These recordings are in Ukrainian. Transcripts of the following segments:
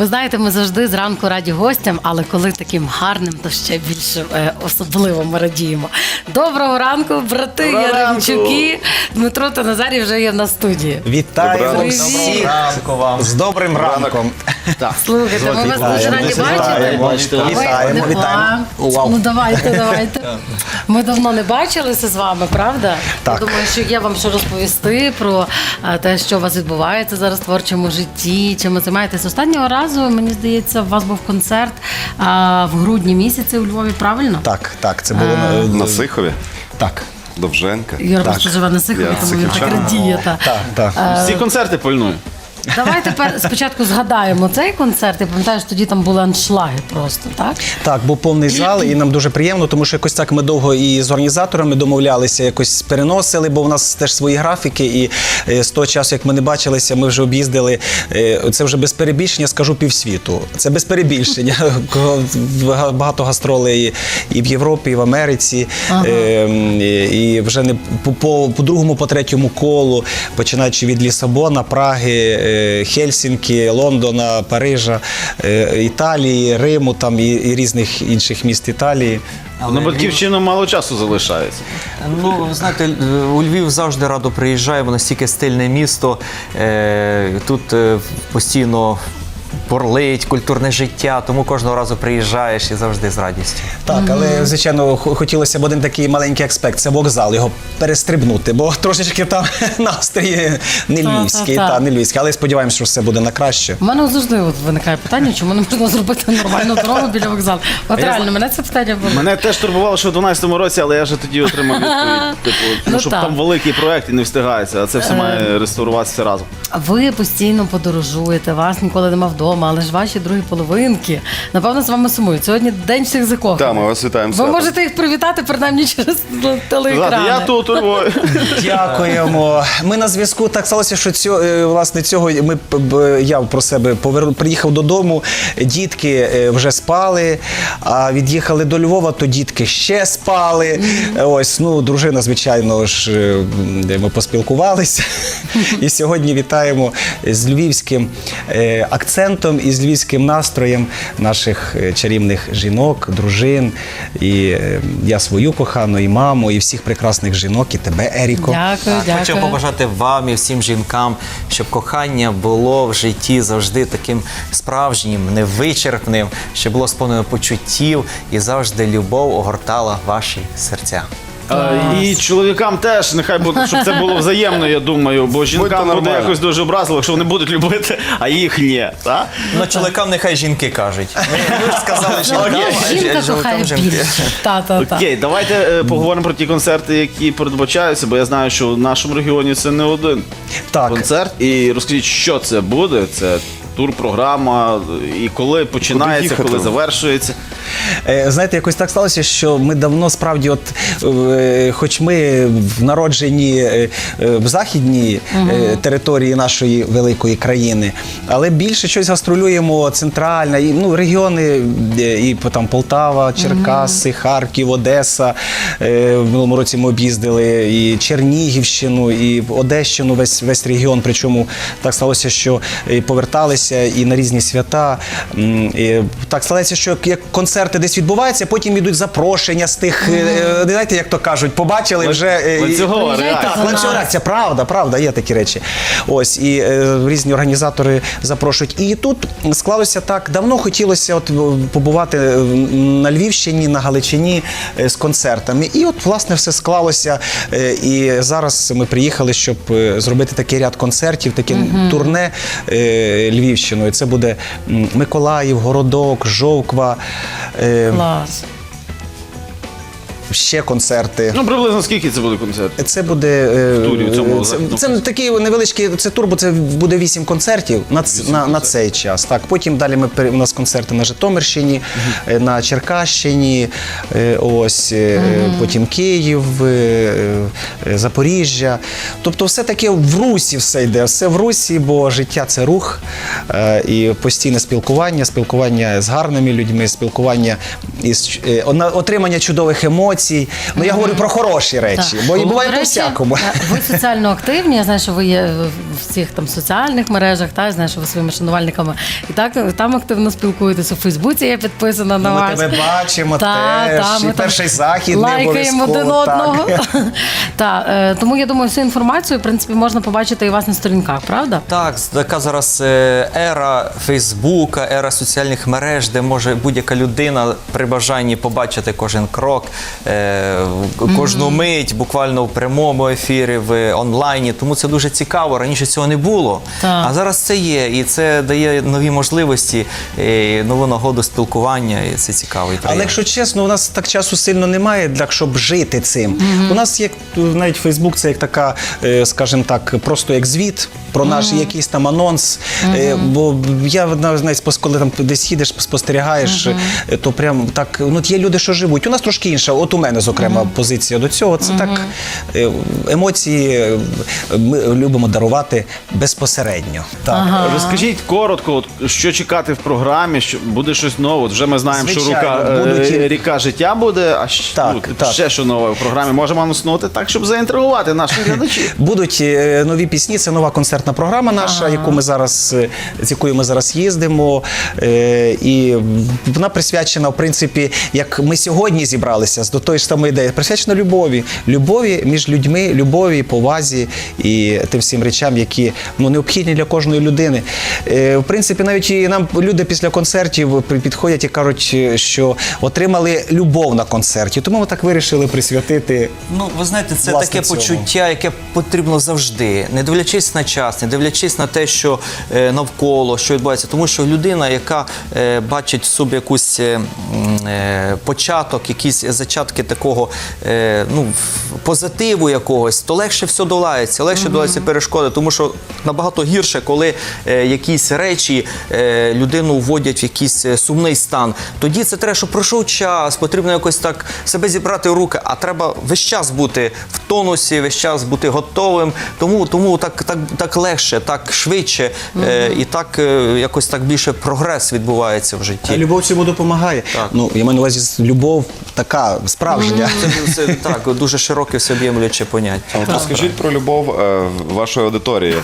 Ви знаєте, ми завжди зранку раді гостям, але коли таким гарним, то ще більше е, особливо ми радіємо. Доброго ранку, брати Доброго Яремчуки. Дмитро та Назарій вже є в нас студії. Вітаємо Доброго всіх ранку вам. з добрим ранком. Так. Слухайте, ми вас дуже раді бачити. Вітаємо. Ну давайте, давайте. Ми давно не бачилися з вами, правда? Так. Я думаю, що є вам що розповісти про е, те, що у вас відбувається зараз в творчому житті. Чим ви займаєтесь останнього разу? Мені здається, у вас був концерт а, в грудні місяці у Львові. Правильно? Так, так, це було на, На Сихові, так. Довженка. Юра Так. просто живе на Сихові, Я тому він так радіє. Та. Так, так. Всі концерти пильную. Давайте пер- спочатку згадаємо цей концерт. Я пам'ятаю, що тоді там були аншлаги просто, так? Так, був повний зал, і нам дуже приємно, тому що якось так ми довго і з організаторами домовлялися, якось переносили, бо в нас теж свої графіки. І е, з того часу, як ми не бачилися, ми вже об'їздили. е, Це вже без перебільшення, скажу півсвіту. Це без перебільшення. Га- Багато гастролей і- в Європі, і в Америці. Е, і- І вже не по, по, по другому, по третьому колу, починаючи від Лісабона, Праги, е, Хельсінки, Лондона, Парижа, е, Італії, Риму там і, і різних інших міст Італії. На батьківщину мало часу залишається. Ну, ви знаєте, е, у Львів завжди радо приїжджає, воно настільки стильне місто. Тут постійно бурлить культурне життя, тому кожного разу приїжджаєш і завжди з радістю. Так, але звичайно хотілося б один такий маленький аспект це вокзал, його перестрибнути, бо трошечки там настрій не львівський, Та-та-та. та, не львівський. Але сподіваємося, що все буде на краще. У мене завжди от виникає питання, чому не можна зробити нормальну дорогу біля вокзалу. От реально, мене це питання було. Мене теж турбувало, що в 12-му році, але я вже тоді отримав відповідь. Типу, тому Ну що так. там великий проект і не встигається, а це все має реставруватися разом. Ви постійно подорожуєте, вас ніколи нема вдома, але ж ваші другі половинки, напевно, з вами сумують. Сьогодні день всіх закоханих. Так, ми вас вітаємо Ви можете їх привітати принаймні через телеекрани. Я тут. Дякуємо. Ми на зв'язку. Так сталося, що цього, е, власне цього ми я про себе поверну, приїхав додому. Дітки е, вже спали. А від'їхали до Львова, то дітки ще спали. Ось ну дружина, звичайно ж, ми поспілкувалися. І сьогодні вітаємо з львівським е, акцентом і з львівським настроєм наших е, чарівних жінок, дружин. І е, я свою кохану, і маму, і всіх прекрасних жінок, і тебе, Еріко. Дякую, Так, Хочу побажати вам і всім жінкам, щоб кохання було в житті завжди таким справжнім, невичерпним, щоб було сповнено почуттів і завжди любов огортала ваші серця. А, І чоловікам теж нехай буде, щоб це було взаємно, я думаю, бо жінкам буде нормально. якось дуже образливо, якщо вони будуть любити, а їх ні. Так? Ну, чоловікам нехай жінки кажуть. Ми, ми ж сказали жінкам, а Жінка жінкам кохає жінки. більше. Та-та-та. Окей, давайте е, поговоримо про ті концерти, які передбачаються, бо я знаю, що в нашому регіоні це не один Так. концерт. І розкажіть, що це буде? Це тур-програма, і коли починається, коли завершується. Е, Знаєте, якось так сталося, що ми давно справді, от, е, хоч ми в народженні е, в західній е, території нашої великої країни, але більше щось гастролюємо центральна, і, ну, регіони, і по- там Полтава, Черкаси, Харків, Одеса. В минулому році ми об'їздили і Чернігівщину, і Одещину, весь, весь регіон. Причому так сталося, що е, поверталися і на різні свята. І Так сталося, що як- концерти десь відбуваються, потім йдуть запрошення з тих, е, е, знаєте, як то кажуть, побачили вже. е, і- Ланцюгова реакція. так, ланцюгова реакція, правда, правда, є такі речі. Ось і е, різні організатори запрошують. І тут склалося так. Давно хотілося от побувати е, на Львівщині, на Галичині е, з концертами. І от власне все склалося. Е, І зараз ми приїхали, щоб е, зробити такий ряд концертів, таке турне е, Львівщиною. Це буде Миколаїв, Городок, Жовква. е, Клас. Ще концерти. Ну, приблизно скільки це буде концерт? Це буде е, В турі в цьому це, це такий невеличкий це тур, бо це буде вісім концертів на, ц- на, на цей час. Так, потім далі ми пере- у нас концерти на Житомирщині, е, на Черкащині, е, ось е, потім Київ, е, е, Запоріжжя. Тобто, все таке в русі все йде. Все в русі, бо життя це рух е, і постійне спілкування, спілкування з гарними людьми, спілкування із е, отримання чудових емоцій. Емоцій. Ну я говорю про хороші речі, бо і буває по всякому. е, Ви соціально активні. Я знаю, що ви є в всіх там соціальних мережах, та знаю, що ви своїми шанувальниками і так там активно спілкуєтесь. У Фейсбуці я підписана на Ну, Ми тебе бачимо теж, і перший захід лайкаємо один одного. Та, е, тому я думаю, всю інформацію в принципі можна побачити і вас на сторінках, правда? Так, така зараз е, ера Фейсбука, ера соціальних мереж, де може будь-яка людина при бажанні побачити кожен крок, е, кожну мить, буквально в прямому ефірі, в онлайні. Тому це дуже цікаво. Раніше цього не було. Так. А зараз це є, і це дає нові можливості, е, нову нагоду спілкування, і це цікаво. І Але якщо чесно, у нас так часу сильно немає, для щоб жити цим. У нас як навіть Фейсбук, це як така, е, скажімо так, просто як звіт про наш якийсь там анонс. Е, Бо я навіть коли там десь їдеш, спостерігаєш, е, то прям так. Ну є люди, що живуть. У нас трошки інша. От у мене, зокрема, позиція до цього. Це так е, емоції е, ми любимо дарувати безпосередньо. Так. Розкажіть коротко, от, що чекати в програмі, що буде щось нове. От вже ми знаємо, що Звичайно, рука, е, будуть і- ріка життя буде, а щ- Так, ну, так. ще що нове в програмі можемо анонснути так, щоб заінтригувати наших глядачів. Будуть е, нові пісні. Це нова концертна програма наша, яку ми зараз е, з якою ми зараз їздимо. Е, І вона присвячена, в принципі, як ми сьогодні зібралися з тої ж самої ідеї, присвячена любові, любові між людьми, любові, повазі і тим всім речам, які ну необхідні для кожної людини. Е, В принципі, навіть і нам люди після концертів підходять і кажуть, що отримали любов на концерті. Тому ми так вирішили присвятити. Ну, ви знаєте, це таке цьому. почуття, яке потрібно завжди, не дивлячись на час, не дивлячись на те, що е, навколо, що відбувається. Тому що людина, яка е, бачить в собі якусь початок, якісь зачатки такого е, ну, позитиву якогось, то легше все долається, легше долається перешкоди, тому що набагато гірше, коли е, якісь речі е, людину вводять в якийсь е, сумний стан. Тоді це треба, щоб пройшов час, потрібно якось так себе зібрати в руки, а треба весь час бути в тонусі, весь час бути готовим. Тому, тому так, так, так легше, так швидше е, і так е, якось так більше прогрес відбувається в А житті. любов цьому допомагає. Так. Ну, я маю на увазі любов така справжня. Це, це так, дуже широке всеоб'ємлюче поняття. От розкажіть про любов е, вашої аудиторії.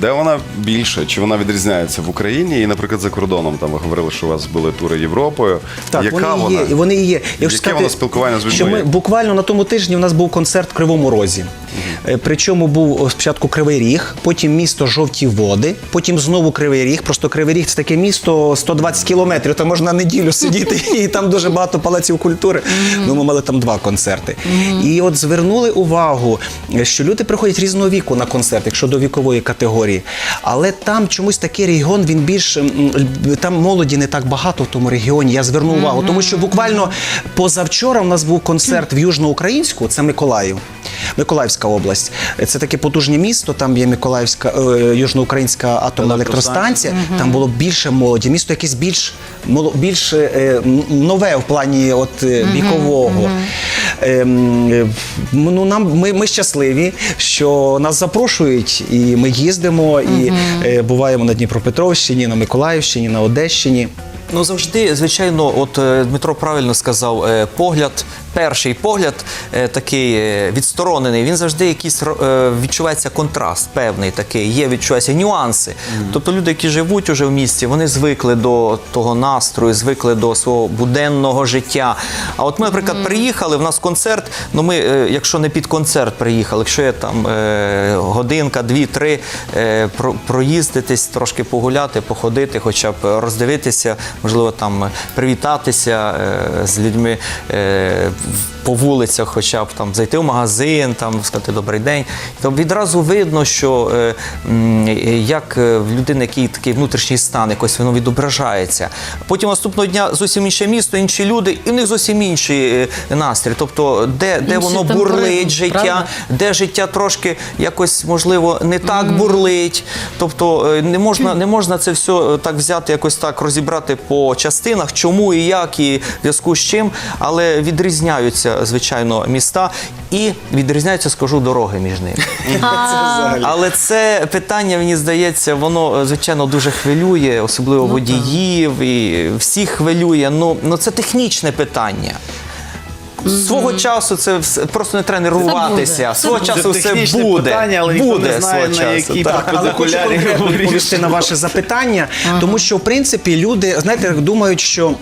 Де вона більше? Чи вона відрізняється в Україні і, наприклад, за кордоном? Там ви говорили, що у вас були тури Європою. Так, Яка вони вона? є, вони і є. Яке воно спілкування з людьми? Що ми буквально на тому тижні у нас був концерт в Кривому Розі. Е, Причому був спочатку Кривий Ріг, потім місто Жовті Води, потім знову Кривий Ріг. Просто Кривий Ріг це таке місто 120 кілометрів. Там можна неділю сидіти, і там дуже багато палаців культури. Ну, ми мали там два концерти. І от звернули увагу, е, що люди приходять різного віку на концерт, якщо до вікової категорії. Але там чомусь такий регіон, він більш там молоді не так багато в тому регіоні. Я звернув увагу, тому що буквально позавчора у нас був концерт в Южноукраїнську, це Миколаїв. Миколаївська область. Це таке потужне місто. Там є Миколаївська е, южноукраїнська атомна електростанція. Там було більше молоді. Місто якесь більш моло- більш е, нове в плані от е, вікового. Ем, е, ну нам ми, ми щасливі, що нас запрошують, і ми їздимо, і е, буваємо на Дніпропетровщині, на Миколаївщині, на Одещині. Ну завжди, звичайно, от е, Дмитро правильно сказав, е, погляд, перший погляд е, такий е, відсторонений, він завжди якийсь е, відчувається контраст, певний такий, є відчуваються нюанси. Тобто люди, які живуть уже в місті, вони звикли до того настрою, звикли до свого буденного життя. А от ми, наприклад, приїхали, в нас концерт. Ну ми, якщо не під концерт приїхали, якщо є там годинка, дві-три, проїздитись, трошки погуляти, походити, хоча б роздивитися, можливо, там привітатися з людьми. По вулицях, хоча б там зайти в магазин, там сказати добрий день, то відразу видно, що е, як е, в людини який такий внутрішній стан, якось воно відображається. Потім наступного дня зовсім інше місто, інші люди, і в них зовсім інший е, настрій. Тобто, де, де воно бурлить життя, правда? де життя трошки якось можливо не так бурлить. Тобто не можна, не можна це все так взяти, якось так розібрати по частинах, чому і як, і в зв'язку з чим, але відрізняються, звичайно, міста і відрізняються, скажу, дороги між ними. Але це питання, мені здається, воно звичайно дуже хвилює, особливо водіїв, і всіх хвилює. Ну, ну це технічне питання. Свого часу це все- просто не треба нервуватися. Свого часу все технічне буде. питання, але ніхто буде не знає, свого на часу. якій так. Так, але хочу Перпендикулярні конкретно говориш. відповісти на ваше запитання, тому що в принципі люди, знаєте, думають, що.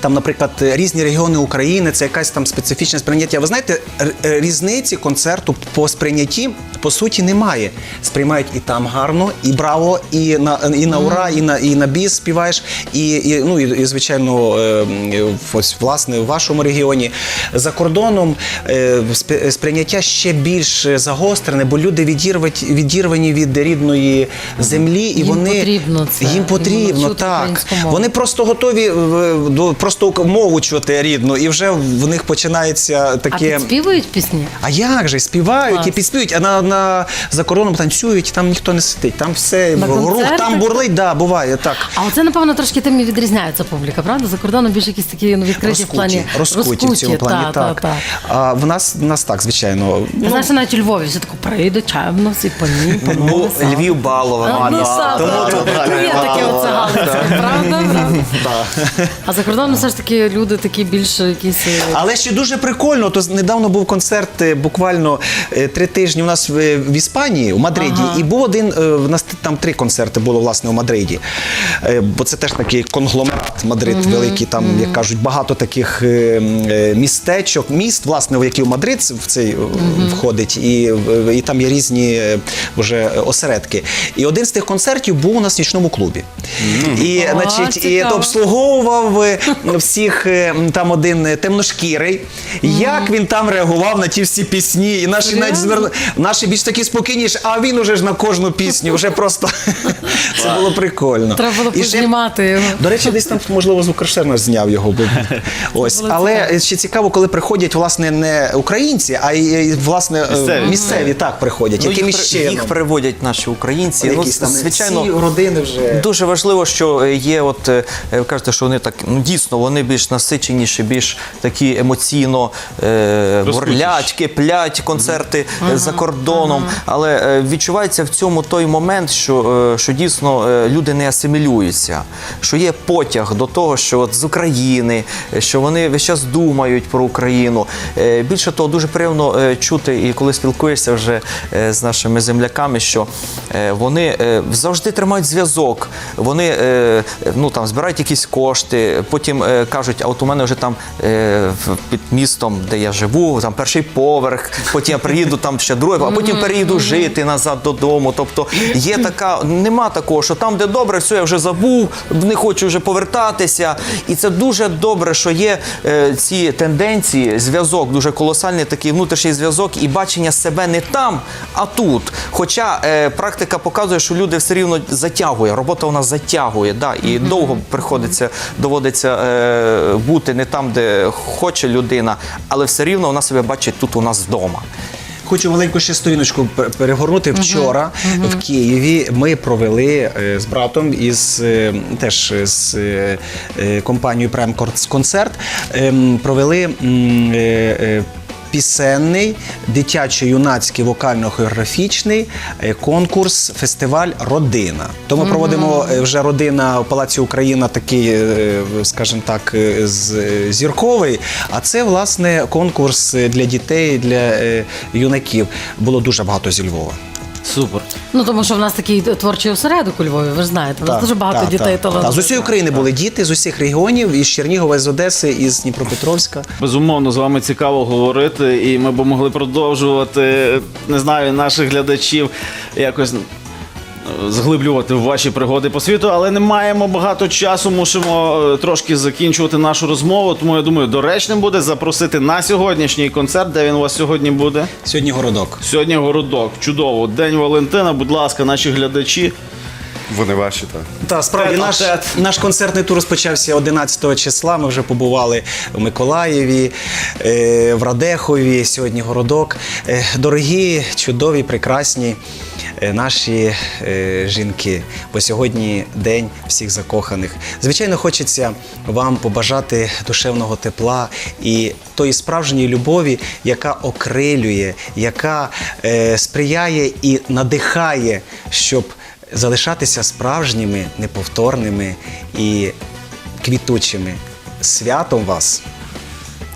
Там, наприклад, різні регіони України, це якась там специфічне сприйняття. Ви знаєте, е, різниці концерту по сприйнятті по суті немає. Сприймають і там гарно, і браво, і на і на ура, і на і на біс співаєш, і, і ну і, і звичайно, е, ось власне в вашому регіоні за кордоном е, сприйняття ще більш загострене, бо люди відірвані, відірвані від рідної землі, і Їм вони потрібно це. їм Їм потрібно чути так. Вони просто готові до- просто мову чути рідну, і вже в них починається А таке. підспівують пісні? А як же співають Клас. і підспівують, а на, на за короном танцюють, там ніхто не сидить. Там все На рух, концертах? там бурлить, да, буває так. А оце, напевно, трошки тим і відрізняється публіка, правда? За кордоном більш якісь такі ну, відкриті в плані. розкуті в цьому плані, та, так. Та, та. А в нас, в нас так, звичайно. Ну, Знаєш, навіть у Львові все тако прийду, чемно, всі поні, Ну. Львів балова. Ну, да. са- Тому та, тут та, є таке оце галицьке, правда? правда? А за кордоном все ж таки люди такі більш якісь. е, Але ще дуже прикольно. То з- недавно був концерт е, буквально е, три тижні у нас в, в Іспанії, у Мадриді, і був один. е, У нас там три концерти було власне у Мадриді. Е, Бо це теж такий конгломерат Мадрид, великий. Там, як кажуть, багато таких е, м, е, містечок, міст, власне, в які в Мадрид в цей е, входить, і, е, і там є різні е, вже осередки. І один з тих концертів був у нас в нічному клубі. І, О, значить, і цікаво. обслуговував е, всіх е, там один е, темношкірий. Як він там реагував на ті всі пісні, і наші навіть Серйозно? звер... наші більш такі спокійніші, а він уже ж на кожну пісню, вже просто це було прикольно. Треба було І ще- познімати його. До речі, десь там можливо звукорежисер наш зняв його. бо- Ось, було але ще цікаво, коли приходять власне не українці, а й е, власне е, Місцеві. місцеві так приходять. Ну, яким їх, при- їх приводять наші українці. Ну, якісь там звичайно, родини вже. Дуже важливо, що е, є, от е, ви кажете, що вони так ну дійсно вони більш насиченіші, більш такі емоційно е, бурлять, киплять концерти е, за кордоном. Але е, відчувається в цьому той момент, що, е, що дійсно е, люди не асимілюються, що є потяг до того, що от з України, е, що вони весь час думають про Україну. Е, Більше того, дуже приємно е, чути, і коли спілкуєшся вже е, з нашими земляками, що е, вони е, завжди тримають зв'язок. Вони е, ну там збирають якісь кошти, потім е, кажуть, а от у мене вже там е, під містом, де я живу, там перший поверх, потім я приїду там ще другий, а потім переїду жити назад додому. Тобто є така, нема такого, що там, де добре, все, я вже забув, не хочу вже повертатися. І це дуже добре, що є е, ці тенденції, зв'язок, дуже колосальний такий внутрішній зв'язок і бачення себе не там, а тут. Хоча е, практика показує, що люди все рівно затягує, робота у нас затягує, да, і довго приходиться, доводиться е, бути не там, де хоче людина, але все рівно вона себе бачить тут у нас вдома. Хочу маленьку ще сторіночку пер- перегорнути. Вчора в Києві ми провели е, з братом із е, теж з е, компанією Prime Concerts концерт. Провели Пісенний дитячо-юнацький вокально-хореографічний е, конкурс, фестиваль Родина. То ми проводимо е, вже родина в Палаці Україна, такий, е, скажімо так, зірковий. А це власне конкурс для дітей, для юнаків. Було дуже багато зі Львова. Супер. Ну тому що в нас такий творчий осередок у Львові, ви ж знаєте. У нас дуже багато так, дітей так. талановитих. Так, З усієї України були діти, з усіх регіонів, із Чернігова, з Одеси, із Дніпропетровська. Безумовно, з вами цікаво говорити, і ми б могли продовжувати, не знаю, наших глядачів якось. Зглиблювати в ваші пригоди по світу, але не маємо багато часу. Мусимо е, трошки закінчувати нашу розмову. Тому я думаю, доречним буде запросити на сьогоднішній концерт, де він у вас сьогодні буде. Сьогодні городок. Сьогодні городок. Чудово. День Валентина. Будь ласка, наші глядачі. Вони ваші, так. Та справді наш, наш концертний тур розпочався 11 числа. Ми вже побували в Миколаєві, е, в Радехові. Сьогодні городок. Е, Дорогі, чудові, прекрасні наші е, жінки. Бо сьогодні день всіх закоханих. Звичайно, хочеться вам побажати душевного тепла і тої справжньої любові, яка окрилює, яка е, сприяє і надихає, щоб залишатися справжніми, неповторними і квітучими. Святом вас!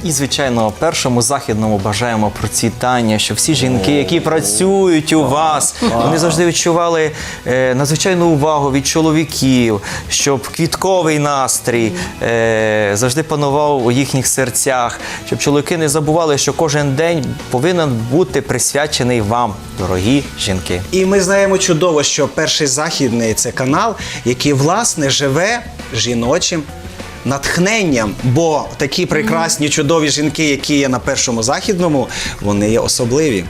І, звичайно, першому західному бажаємо процвітання, щоб всі жінки, які працюють у вас, вони завжди відчували е, надзвичайну увагу від чоловіків, щоб квітковий настрій е, завжди панував у їхніх серцях, щоб чоловіки не забували, що кожен день повинен бути присвячений вам, дорогі жінки. І ми знаємо чудово, що перший західний це канал, який власне живе жіночим натхненням. Бо такі прекрасні, чудові жінки, які є на першому західному, вони є особливі.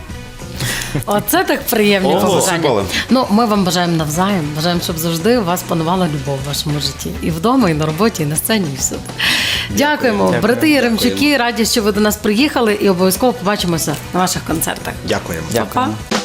Оце так приємні О, побажання. Ну, ми вам бажаємо навзаєм. Бажаємо, щоб завжди у вас панувала любов в вашому житті. І вдома, і на роботі, і на сцені, і всюди. Дякуємо, брати Яремчуки. Раді, що ви до нас приїхали, і обов'язково побачимося на ваших концертах. Дякуємо. Дякуємо. Па-па.